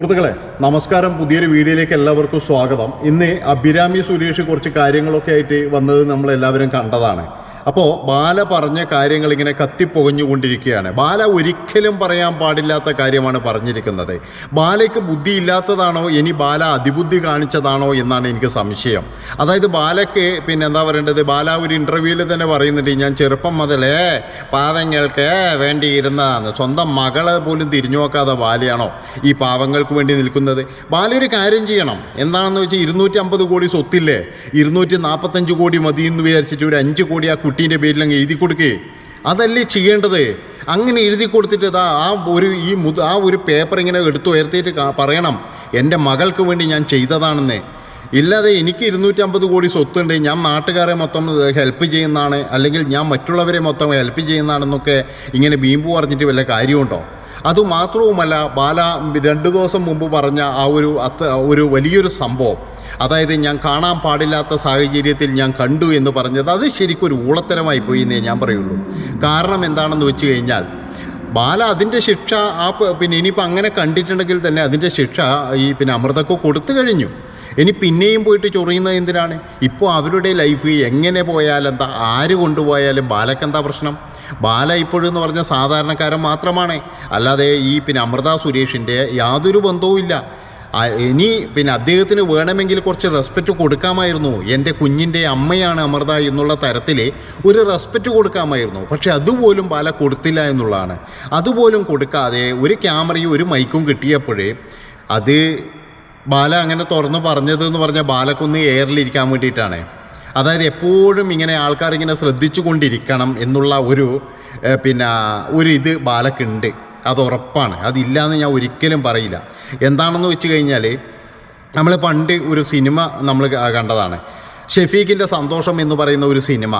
സുഹൃത്തുക്കളെ നമസ്കാരം. പുതിയൊരു വീഡിയോയിലേക്ക് എല്ലാവർക്കും സ്വാഗതം. ഇന്ന് അഭിരാമി സുരേഷ് കുറച്ച് കാര്യങ്ങളൊക്കെ ആയിട്ട് വന്നത് നമ്മൾ എല്ലാവരും കണ്ടതാണ്. അപ്പോൾ ബാല പറഞ്ഞ കാര്യങ്ങൾ ഇങ്ങനെ കത്തിപ്പൊകഞ്ഞുകൊണ്ടിരിക്കുകയാണ്. ബാല ഒരിക്കലും പറയാൻ പാടില്ലാത്ത കാര്യമാണ് പറഞ്ഞിരിക്കുന്നത്. ബാലയ്ക്ക് ബുദ്ധി ഇല്ലാത്തതാണോ ഇനി ബാല അതിബുദ്ധി കാണിച്ചതാണോ എന്നാണ് എനിക്ക് സംശയം. അതായത് ബാലയ്ക്ക് പിന്നെ എന്താ പറയേണ്ടത്? ബാല ഒരു ഇന്റർവ്യൂവിൽ തന്നെ പറയുന്നുണ്ട് ഞാൻ ചെറുപ്പം മുതലേ പാവങ്ങൾക്ക് വേണ്ടിയിരുന്നതാണ് സ്വന്തം മകളെ പോലും തിരിഞ്ഞു നോക്കാതെ ബാലയാണോ ഈ പാവങ്ങൾക്ക് വേണ്ടി നിൽക്കുന്നത്? ബാല ഒരു കാര്യം ചെയ്യണം. എന്താണെന്ന് വെച്ചാൽ ഇരുന്നൂറ്റി അമ്പത് കോടി സ്വത്തില്ലേ? ഇരുന്നൂറ്റി നാൽപ്പത്തഞ്ച് കോടി മതി എന്ന് വിചാരിച്ചിട്ട് ഒരു അഞ്ച് കോടി ആ കുട്ടീന്റെ പേരിൽ അങ്ങ് എഴുതി കൊടുക്കേ. അതല്ലേ ചെയ്യേണ്ടത്? അങ്ങനെ എഴുതി കൊടുത്തിട്ട് ഇതാ ആ ഒരു ഈ മുത് ആ ഒരു പേപ്പർ ഇങ്ങനെ എടുത്തു ഉയർത്തിയിട്ട് പറയണം. എന്റെ മകൾക്ക് വേണ്ടി ഞാൻ ചെയ്തതാണെന്ന്. ഇല്ലാതെ എനിക്ക് ഇരുന്നൂറ്റമ്പത് കോടി സ്വത്തുണ്ട്. ഞാൻ നാട്ടുകാരെ മൊത്തം ഹെൽപ്പ് ചെയ്യുന്നതാണ്. അല്ലെങ്കിൽ ഞാൻ മറ്റുള്ളവരെ മൊത്തം ഹെൽപ്പ് ചെയ്യുന്നതാണെന്നൊക്കെ ഇങ്ങനെ ബീമ്പു പറഞ്ഞിട്ട് വല്ല കാര്യമുണ്ടോ? അതുമാത്രവുമല്ല ബാല രണ്ട് ദിവസം മുമ്പ് പറഞ്ഞ ആ ഒരു അത്ത ഒരു വലിയൊരു സംഭവം. അതായത് ഞാൻ കാണാൻ പാടില്ലാത്ത സാഹചര്യത്തിൽ ഞാൻ കണ്ടു എന്ന് പറഞ്ഞത് അത് ശരിക്കും ഒരു ഊളത്തരമായി പോയി എന്നേ ഞാൻ പറയുള്ളൂ. കാരണം എന്താണെന്ന് വെച്ച് കഴിഞ്ഞാൽ ബാല അതിന്റെ ശിക്ഷ ആ പിന്നെ ഇനിയിപ്പോൾ അങ്ങനെ കണ്ടിട്ടുണ്ടെങ്കിൽ തന്നെ അതിന്റെ ശിക്ഷ ഈ പിന്നെ അമൃതക്ക് കൊടുത്തു കഴിഞ്ഞു. ഇനി പിന്നെയും പോയിട്ട് ചൊറിയുന്നത് എന്തിനാണ്? ഇപ്പോൾ അവരുടെ ലൈഫ് എങ്ങനെ പോയാലും എന്താ ആര് കൊണ്ടുപോയാലും ബാലക്കെന്താ പ്രശ്നം? ബാല ഇപ്പോഴെന്ന് പറഞ്ഞ സാധാരണക്കാരൻ മാത്രമാണ്. അല്ലാതെ ഈ പിന്നെ അമൃത സുരേഷിന്റെ യാതൊരു ബന്ധവും ഇല്ല ആ, ഇനി പിന്നെ അദ്ദേഹത്തിന് വേണമെങ്കിൽ കുറച്ച് റെസ്പെക്റ്റ് കൊടുക്കാമായിരുന്നു. എന്റെ കുഞ്ഞിന്റെ അമ്മയാണ് അമൃത എന്നുള്ള തരത്തിൽ ഒരു റെസ്പെക്റ്റ് കൊടുക്കാമായിരുന്നു. പക്ഷെ അതുപോലും ബാല കൊടുത്തില്ല എന്നുള്ളതാണ്. അതുപോലും കൊടുക്കാതെ ഒരു ക്യാമറയും ഒരു മൈക്കും കിട്ടിയപ്പോഴേ അത് ബാല അങ്ങനെ തുറന്ന് പറഞ്ഞത് എന്ന് പറഞ്ഞാൽ ബാലക്കൊന്ന് എയറിലിരിക്കാൻ വേണ്ടിയിട്ടാണ്. അതായത് എപ്പോഴും ഇങ്ങനെ ആൾക്കാർ ഇങ്ങനെ ശ്രദ്ധിച്ചു കൊണ്ടിരിക്കണം എന്നുള്ള ഒരു പിന്നെ ഒരു ഇത് ബാലക്കുണ്ട്. അത് ഉറപ്പാണ്. അതില്ലാന്ന് ഞാൻ ഒരിക്കലും പറയില്ല. എന്താണെന്ന് വെച്ച് കഴിഞ്ഞാൽ നമ്മൾ പണ്ട് ഒരു സിനിമ നമ്മൾ കണ്ടതാണ്. ഷെഫീഖിന്റെ സന്തോഷം എന്ന് പറയുന്ന ഒരു സിനിമ.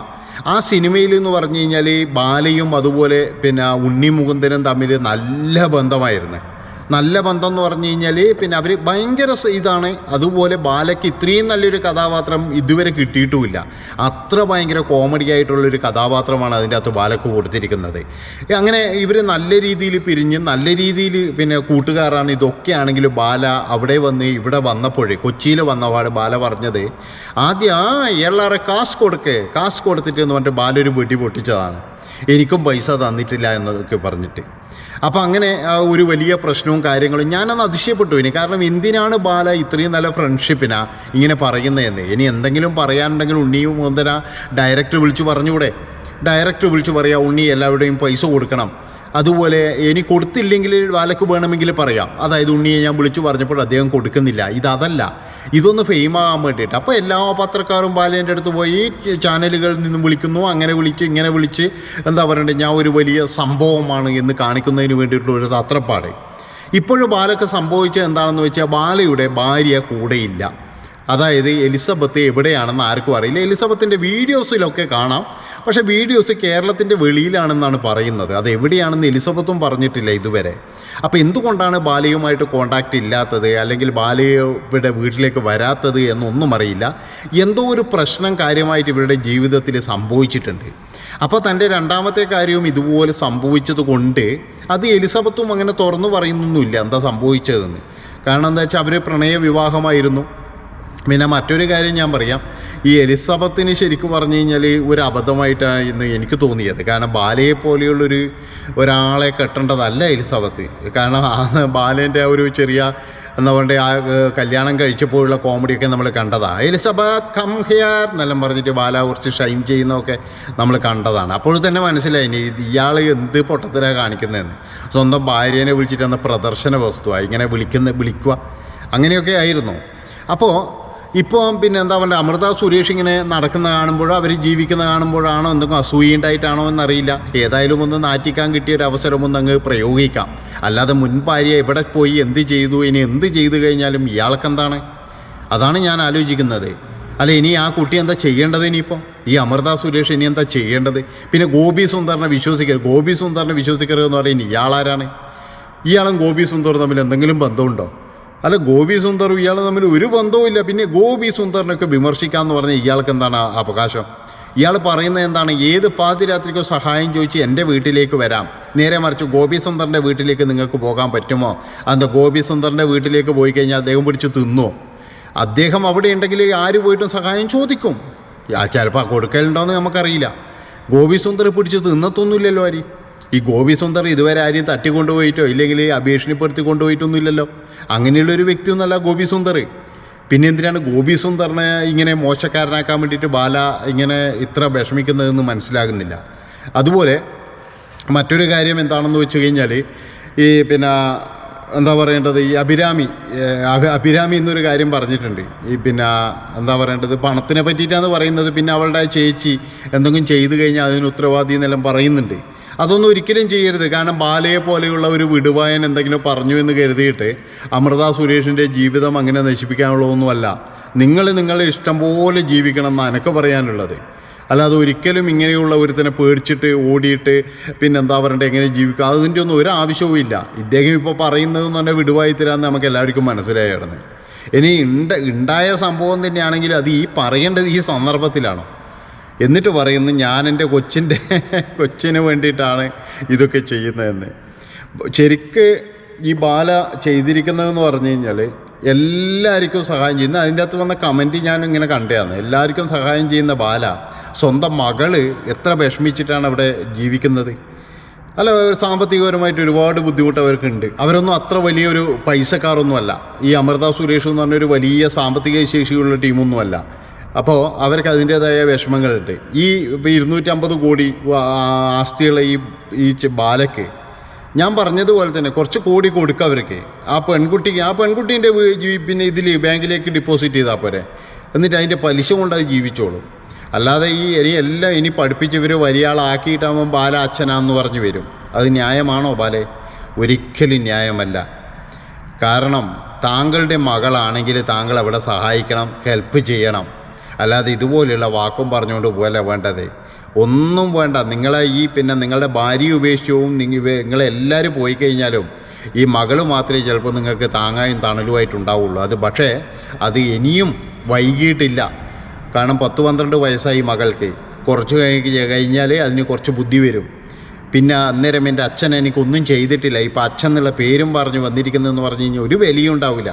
ആ സിനിമയിൽ എന്ന് പറഞ്ഞു കഴിഞ്ഞാൽ ബാലയും അതുപോലെ പിന്നെ ഉണ്ണി മുകുന്ദനും തമ്മിൽ നല്ല ബന്ധമായിരുന്നു. നല്ല ബന്ധം എന്ന് പറഞ്ഞു കഴിഞ്ഞാൽ പിന്നെ അവർ ഭയങ്കര ഇതാണ്. അതുപോലെ ബാലയ്ക്ക് ഇത്രയും നല്ലൊരു കഥാപാത്രം ഇതുവരെ കിട്ടിയിട്ടുമില്ല. അത്ര ഭയങ്കര കോമഡി ആയിട്ടുള്ളൊരു കഥാപാത്രമാണ് അതിന്റെ അകത്ത് ബാലക്ക് കൊടുത്തിരിക്കുന്നത്. അങ്ങനെ ഇവർ നല്ല രീതിയിൽ പിരിഞ്ഞ് നല്ല രീതിയിൽ പിന്നെ കൂട്ടുകാരാണ്. ഇതൊക്കെ ആണെങ്കിലും ബാല അവിടെ വന്ന് ഇവിടെ വന്നപ്പോഴേ കൊച്ചിയിൽ വന്നപാട് ബാല പറഞ്ഞത് ആദ്യം ആ ഇയാളേറെ കാശ് കൊടുക്കേ കാശ് കൊടുത്തിട്ട് എന്ന് പറഞ്ഞിട്ട് ബാലൊരു വെടി പൊട്ടിച്ചതാണ്. എനിക്കും പൈസ തന്നിട്ടില്ല എന്നൊക്കെ പറഞ്ഞിട്ട്. അപ്പോൾ അങ്ങനെ ഒരു വലിയ പ്രശ്നവും കാര്യങ്ങളും ഞാനന്ന് അതിശയപ്പെട്ടു. ഇനി കാരണം എന്തിനാണ് ബാല ഇത്രയും നല്ല ഫ്രണ്ട്ഷിപ്പിനാ ഇങ്ങനെ പറയുന്നതെന്ന്? ഇനി എന്തെങ്കിലും പറയാനുണ്ടെങ്കിൽ ഉണ്ണിയും മുതല ഡയറക്റ്റ് വിളിച്ചു പറഞ്ഞുകൂടെ? ഡയറക്റ്റ് വിളിച്ചു പറയാം ഉണ്ണി എല്ലാവരുടെയും പൈസ കൊടുക്കണം. അതുപോലെ ഇനി കൊടുത്തില്ലെങ്കിൽ വാലക്ക് വേണമെങ്കിൽ പറയാം. അതായത് ഉണ്ണിയെ ഞാൻ വിളിച്ചു പറഞ്ഞപ്പോൾ അദ്ദേഹം കൊടുക്കുന്നില്ല. ഇതല്ല ഇതൊന്ന് ഫെയിമാകാൻ വേണ്ടിയിട്ട്. അപ്പോൾ എല്ലാ പത്രക്കാരും ബാലേന്റെ അടുത്ത് പോയി ചാനലുകളിൽ നിന്നും വിളിക്കുന്നു. അങ്ങനെ വിളിച്ച് ഇങ്ങനെ വിളിച്ച് എന്താ പറയണ്ടേ ഞാൻ ഒരു വലിയ സംഭവമാണ് എന്ന് കാണിക്കുന്നതിന് വേണ്ടിയിട്ടുള്ള ഒരു തത്രപ്പാട്. ഇപ്പോഴും ബാലക്ക് സംഭവിച്ചത് എന്താണെന്ന് വെച്ചാൽ ബാലയുടെ ഭാര്യ കൂടെയില്ല അതായത് എലിസബത്ത് എവിടെയാണെന്ന് ആർക്കും അറിയില്ല. എലിസബത്തിന്റെ വീഡിയോസിലൊക്കെ കാണാം. പക്ഷെ വീഡിയോസ് കേരളത്തിന്റെ വെളിയിലാണെന്നാണ് പറയുന്നത്. അത് എവിടെയാണെന്ന് എലിസബത്തും പറഞ്ഞിട്ടില്ല ഇതുവരെ. അപ്പോൾ എന്തുകൊണ്ടാണ് ബാലയുമായിട്ട് കോണ്ടാക്റ്റ് ഇല്ലാത്തത്? അല്ലെങ്കിൽ ബാലയുടെ വീട്ടിലേക്ക് വരാത്തത് എന്നൊന്നും അറിയില്ല. എന്തോ ഒരു പ്രശ്നം കാര്യമായിട്ട് ഇവരുടെ ജീവിതത്തിൽ സംഭവിച്ചിട്ടുണ്ട്. അപ്പോൾ തന്റെ രണ്ടാമത്തെ കാര്യവും ഇതുപോലെ സംഭവിച്ചത് കൊണ്ട് അത് എലിസബത്തും അങ്ങനെ തുറന്നു പറയുന്നൊന്നുമില്ല. എന്താ സംഭവിച്ചതെന്ന്. കാരണം എന്താ വെച്ചാൽ അവർ പ്രണയ വിവാഹമായിരുന്നു പിന്നെ മറ്റൊരു കാര്യം ഞാൻ പറയാം. ഈ എലിസബത്തിന് ശരിക്കും പറഞ്ഞു കഴിഞ്ഞാൽ ഒരു അബദ്ധമായിട്ടാണ് ഇന്ന് എനിക്ക് തോന്നിയത്. കാരണം ബാലയെ പോലെയുള്ളൊരു ഒരാളെ കെട്ടേണ്ടതല്ല എലിസബത്ത്. കാരണം ബാലേന്റെ ആ ഒരു ചെറിയ എന്താ പറയുക ആ കല്യാണം കഴിച്ചപ്പോഴുള്ള കോമഡിയൊക്കെ നമ്മൾ കണ്ടതാണ് എലിസബത്ത് കം ഹിയർ എന്നെല്ലാം പറഞ്ഞിട്ട് ബാല കുറച്ച് ഷൈൻ ചെയ്യുന്നതൊക്കെ നമ്മൾ കണ്ടതാണ്. അപ്പോൾ തന്നെ മനസ്സിലായി ഇയാൾ എന്ത് പൊട്ടത്തിലാണ് കാണിക്കുന്നതെന്ന്. സ്വന്തം ഭാര്യേനെ വിളിച്ചിട്ട് എന്ന പ്രദർശന വസ്തുവാണ് ഇങ്ങനെ വിളിക്കുന്ന വിളിക്കുക അങ്ങനെയൊക്കെ ആയിരുന്നു. അപ്പോൾ ഇപ്പോൾ പിന്നെ എന്താ പറയുക അമൃത സുരേഷ് ഇങ്ങനെ നടക്കുന്ന കാണുമ്പോഴോ അവർ ജീവിക്കുന്ന കാണുമ്പോഴാണോ എന്തെങ്കിലും അസൂയുണ്ടായിട്ടാണോ എന്നറിയില്ല. ഏതായാലും ഒന്ന് നാറ്റിക്കാൻ കിട്ടിയ ഒരു അവസരം ഒന്ന് അങ്ങ് പ്രയോഗിക്കാം. അല്ലാതെ മുൻ ഭാര്യ എവിടെ പോയി എന്ത് ചെയ്തു ഇനി എന്ത് ചെയ്തു കഴിഞ്ഞാലും ഇയാൾക്കെന്താണ്? അതാണ് ഞാൻ ആലോചിക്കുന്നത്. അല്ല ഇനി ആ കുട്ടി എന്താ ചെയ്യേണ്ടത് ഇനിയിപ്പോൾ ഈ അമൃത സുരേഷ് ഇനി എന്താ ചെയ്യേണ്ടത്? പിന്നെ ഗോപി സുന്ദറിനെ വിശ്വസിക്കരുത്. ഗോപി സുന്ദറിനെ വിശ്വസിക്കരുത് എന്ന് പറയുന്നത് ഇയാളാരാണ്? ഇയാളും ഗോപി സുന്ദറും തമ്മിൽ എന്തെങ്കിലും ബന്ധമുണ്ടോ? അല്ല ഗോപി സുന്ദറും ഇയാൾ തമ്മിൽ ഒരു ബന്ധവും ഇല്ല. പിന്നെ ഗോപി സുന്ദറിനൊക്കെ വിമർശിക്കാമെന്ന് പറഞ്ഞാൽ ഇയാൾക്ക് എന്താണ് അവകാശം? ഇയാൾ പറയുന്നത് എന്താണ്? ഏത് പാതിരാത്രിക്കോ സഹായം ചോദിച്ച് എന്റെ വീട്ടിലേക്ക് വരാം. നേരെ മറിച്ച് ഗോപി സുന്ദറിന്റെ വീട്ടിലേക്ക് നിങ്ങൾക്ക് പോകാൻ പറ്റുമോ? അന്ന് ഗോപി സുന്ദറിന്റെ വീട്ടിലേക്ക് പോയി കഴിഞ്ഞാൽ അദ്ദേഹം പിടിച്ച് തിന്നോ? അദ്ദേഹം അവിടെ ഉണ്ടെങ്കിൽ ആര് പോയിട്ടും സഹായം ചോദിക്കും. ചിലപ്പോൾ കൊടുക്കലുണ്ടോയെന്ന് നമുക്കറിയില്ല. ഗോപി സുന്ദർ പിടിച്ച് തിന്നത്തൊന്നുമില്ലല്ലോ ആര്? ഈ ഗോപി സുന്ദർ ഇതുവരെ ആരെയും തട്ടിക്കൊണ്ടുപോയിട്ടോ ഇല്ലെങ്കിൽ അഭീഷണിപ്പെടുത്തി കൊണ്ടുപോയിട്ടൊന്നുമില്ലല്ലോ അങ്ങനെയുള്ളൊരു വ്യക്തിയൊന്നുമല്ല ഗോപി സുന്ദർ. പിന്നെ എന്തിനാണ് ഗോപി സുന്ദറിനെ ഇങ്ങനെ മോശക്കാരനാക്കാൻ വേണ്ടിയിട്ട് ബാല ഇങ്ങനെ ഇത്ര വിഷമിക്കുന്നതെന്ന് മനസ്സിലാകുന്നില്ല. അതുപോലെ മറ്റൊരു കാര്യം എന്താണെന്ന് വെച്ച് കഴിഞ്ഞാൽ ഈ പിന്നെ എന്താ പറയേണ്ടത്? ഈ അഭിരാമി അഭിരാമി എന്നൊരു കാര്യം പറഞ്ഞിട്ടുണ്ട്. ഈ പിന്നെ എന്താ പറയേണ്ടത്? പണത്തിനെ പറ്റിയിട്ടാണ് പറയുന്നത്. പിന്നെ അവളുടെ ചേച്ചി എന്തെങ്കിലും ചെയ്തു കഴിഞ്ഞാൽ അതിന് ഉത്തരവാദി എന്നെല്ലാം പറയുന്നുണ്ട്. അതൊന്നും ഒരിക്കലും ചെയ്യരുത്. കാരണം ബാലയെ പോലെയുള്ള ഒരു വിടുവായൻ എന്തെങ്കിലും പറഞ്ഞു എന്ന് കരുതിയിട്ട് അമൃത സുരേഷിന്റെ ജീവിതം അങ്ങനെ നശിപ്പിക്കാനുള്ളതൊന്നുമല്ല. നിങ്ങൾ നിങ്ങളുടെ ഇഷ്ടം പോലെ ജീവിക്കണം എന്നാണ് എനിക്ക് പറയാനുള്ളത്. അല്ലാതെ ഒരിക്കലും ഇങ്ങനെയുള്ള ഒരുത്തനെ പേടിച്ചിട്ട് ഓടിയിട്ട് പിന്നെ എന്താ പറയണ്ടേ എങ്ങനെ ജീവിക്കുക അതിന്റെ ഒന്നും ഒരു ആവശ്യവും ഇല്ല. ഇദ്ദേഹം ഇപ്പോൾ പറയുന്നത് തന്നെ വിടുവായി തരാമെന്ന് നമുക്ക് എല്ലാവർക്കും മനസ്സിലായി കിടന്ന്. ഇനി ഉണ്ട ഉണ്ടായ സംഭവം തന്നെയാണെങ്കിൽ അത് ഈ പറയേണ്ടത് ഈ സന്ദർഭത്തിലാണോ. എന്നിട്ട് പറയുന്നു ഞാൻ എന്റെ കൊച്ചിന്റെ കൊച്ചിന് വേണ്ടിയിട്ടാണ് ഇതൊക്കെ ചെയ്യുന്നതെന്ന്. ശരിക്ക് ഈ ബാല ചെയ്തിരിക്കുന്നതെന്ന് പറഞ്ഞു കഴിഞ്ഞാൽ എല്ലാവർക്കും സഹായം ചെയ്യുന്ന അതിന്റെ അകത്ത് വന്ന കമന്റ് ഞാൻ ഇങ്ങനെ കണ്ടതാണ്. എല്ലാവർക്കും സഹായം ചെയ്യുന്ന ബാല സ്വന്തം മകൾ എത്ര വിഷമിച്ചിട്ടാണ് അവിടെ ജീവിക്കുന്നത്? അല്ല സാമ്പത്തികപരമായിട്ട് ഒരുപാട് ബുദ്ധിമുട്ട് അവർക്കുണ്ട്. അവരൊന്നും അത്ര വലിയൊരു പൈസക്കാരൊന്നുമല്ല. ഈ അമൃത സുരേഷ് എന്ന് പറഞ്ഞൊരു വലിയ സാമ്പത്തിക ശേഷിയുള്ള ടീമൊന്നുമല്ല. അപ്പോൾ അവർക്ക് അതിന്റേതായ വിഷമങ്ങളുണ്ട്. ഈ ഇരുന്നൂറ്റമ്പത് കോടി ആസ്തിയുള്ള ഈ ഈ ബാലയ്ക്ക് ഞാൻ പറഞ്ഞതുപോലെ തന്നെ കുറച്ച് കോടി കൊടുക്കുക അവർക്ക്. ആ പെൺകുട്ടിക്ക് ആ പെൺകുട്ടീന്റെ പിന്നെ ഇതിൽ ബാങ്കിലേക്ക് ഡിപ്പോസിറ്റ് ചെയ്താൽ പോരെ. എന്നിട്ട് അതിന്റെ പലിശ കൊണ്ട് അത് ജീവിച്ചോളും. അല്ലാതെ ഈ ഇനി എല്ലാം ഇനി പഠിപ്പിച്ചവർ വലിയ ആളാക്കിയിട്ടാകുമ്പോൾ ബാല അച്ഛനാന്ന് പറഞ്ഞു വരും. അത് ന്യായമാണോ ബാലെ? ഒരിക്കലും ന്യായമല്ല. കാരണം താങ്കളുടെ മകളാണെങ്കിൽ താങ്കൾ അവിടെ സഹായിക്കണം ഹെൽപ്പ് ചെയ്യണം. അല്ലാതെ ഇതുപോലെയുള്ള വാക്കും പറഞ്ഞുകൊണ്ട് പോലെ വേണ്ടത്? ഒന്നും വേണ്ട. നിങ്ങളെ ഈ പിന്നെ നിങ്ങളുടെ ഭാര്യ ഉപേക്ഷിച്ചവും. നിങ്ങളെല്ലാവരും പോയി കഴിഞ്ഞാലും ഈ മകൾ മാത്രമേ ചിലപ്പോൾ നിങ്ങൾക്ക് താങ്ങായും തണലുമായിട്ടുണ്ടാവുള്ളൂ. അത് പക്ഷേ അത് ഇനിയും വൈകിട്ടില്ല കാരണം പത്ത് പന്ത്രണ്ട് വയസ്സായി മകൾക്ക്. കുറച്ച് കഴിഞ്ഞ് കഴിഞ്ഞാൽ അതിന് കുറച്ച് ബുദ്ധി വരും. പിന്നെ അന്നേരം എന്റെ അച്ഛൻ എനിക്കൊന്നും ചെയ്തിട്ടില്ല. ഇപ്പം അച്ഛൻ എന്നുള്ള പേരും പറഞ്ഞ് വന്നിരിക്കുന്നതെന്ന് പറഞ്ഞു കഴിഞ്ഞാൽ ഒരു വിലയും ഉണ്ടാവില്ല.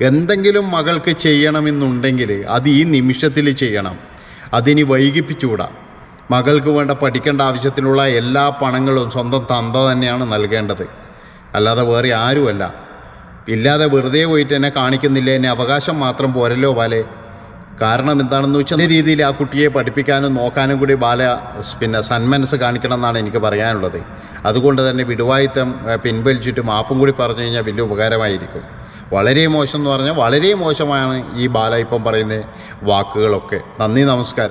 എന്തെങ്കിലും മകൾക്ക് ചെയ്യണമെന്നുണ്ടെങ്കിൽ അത് ഈ നിമിഷത്തിൽ ചെയ്യണം. അതിനി വൈകിപ്പിച്ചുകൂടാ. മകൾക്ക് വേണ്ട പഠിക്കേണ്ട ആവശ്യത്തിനുള്ള എല്ലാ പണങ്ങളും സ്വന്തം തന്ത തന്നെയാണ് നൽകേണ്ടത്. അല്ലാതെ വേറെ ആരുമല്ല. ഇല്ലാതെ വെറുതെ പോയിട്ട് എന്നെ കാണിക്കുന്നില്ല. എന്നെ അവകാശം മാത്രം പോരല്ലോ ബാലെ. കാരണം എന്താണെന്ന് വെച്ചാൽ നല്ല രീതിയിൽ ആ കുട്ടിയെ പഠിപ്പിക്കാനും നോക്കാനും കൂടി ബാല പിന്നെ സന്മനസ് കാണിക്കണം എന്നാണ് എനിക്ക് പറയാനുള്ളത്. അതുകൊണ്ട് തന്നെ വിടുവായിത്തം പിൻവലിച്ചിട്ട് മാപ്പും കൂടി പറഞ്ഞു കഴിഞ്ഞാൽ വലിയ ഉപകാരമായിരിക്കും. വളരെ മോശം എന്ന് പറഞ്ഞാൽ വളരെ മോശമാണ് ഈ ബാല ഇപ്പം പറയുന്ന വാക്കുകളൊക്കെ. നന്ദി നമസ്കാരം.